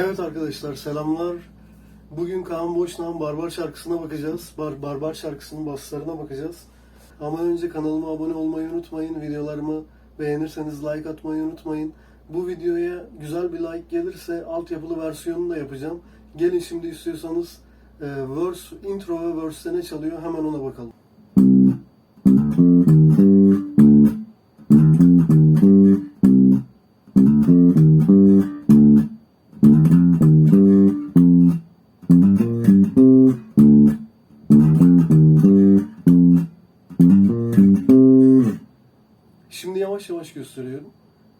Evet arkadaşlar selamlar. Bugün Kaan Boşnak'ın Barbar şarkısına bakacağız. Bar Barbar şarkısının baslarına bakacağız. Ama önce kanalıma abone olmayı unutmayın. Videolarımı beğenirseniz like atmayı unutmayın. Bu videoya güzel bir like gelirse altyapılı versiyonunu da yapacağım. Gelin şimdi istiyorsanız e, verse, intro ve verse'te ne çalıyor hemen ona bakalım. Şimdi yavaş yavaş gösteriyorum.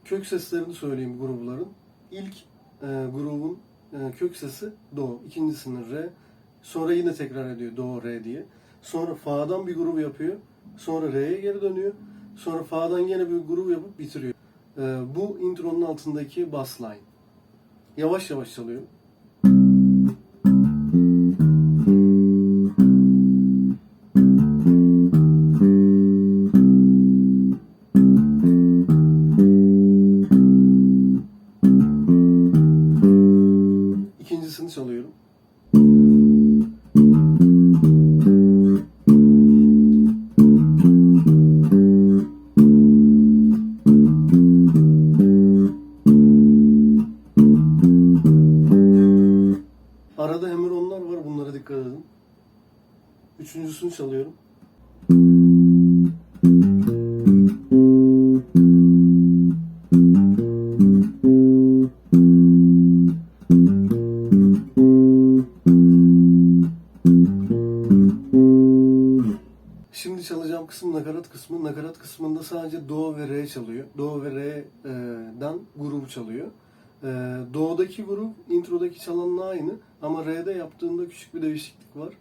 Kök seslerini söyleyeyim grupların. İlk e, grubun e, kök sesi do, ikincisinin re, sonra yine tekrar ediyor do, re diye. Sonra fa'dan bir grup yapıyor, sonra re'ye geri dönüyor, sonra fa'dan yine bir grup yapıp bitiriyor. E, bu intronun altındaki bass line. Yavaş yavaş çalıyorum. İkincisini çalıyorum. Arada hemironlar var. Bunlara dikkat edin. Üçüncüsünü çalıyorum. Çalacağım kısım nakarat kısmı. Nakarat kısmında sadece do ve re çalıyor. Do ve re'den grubu çalıyor. E, Do'daki grup introdaki çalanla aynı ama re'de yaptığında küçük bir değişiklik var.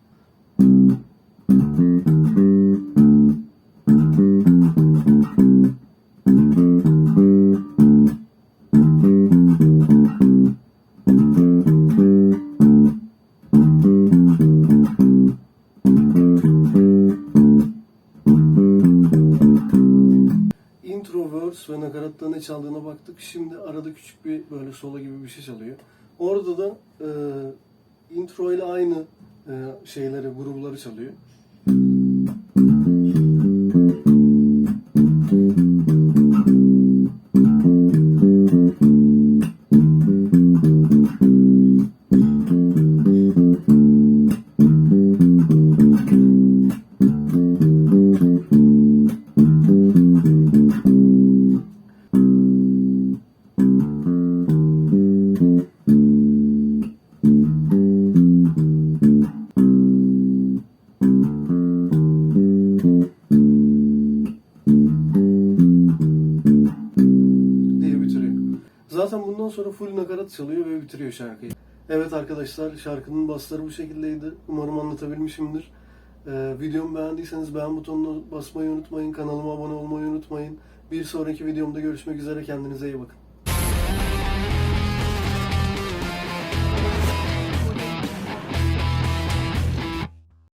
Verse ve nakaratta ne çaldığına baktık. Şimdi arada küçük bir böyle solo gibi bir şey çalıyor. Orada da e, intro ile aynı e, şeyleri, grupları çalıyor. Zaten bundan sonra full nakarat çalıyor ve bitiriyor şarkıyı. Evet arkadaşlar şarkının basları bu şekildeydi. Umarım anlatabilmişimdir. Ee, videomu beğendiyseniz beğen butonuna basmayı unutmayın. Kanalıma abone olmayı unutmayın. Bir sonraki videomda görüşmek üzere. Kendinize iyi bakın.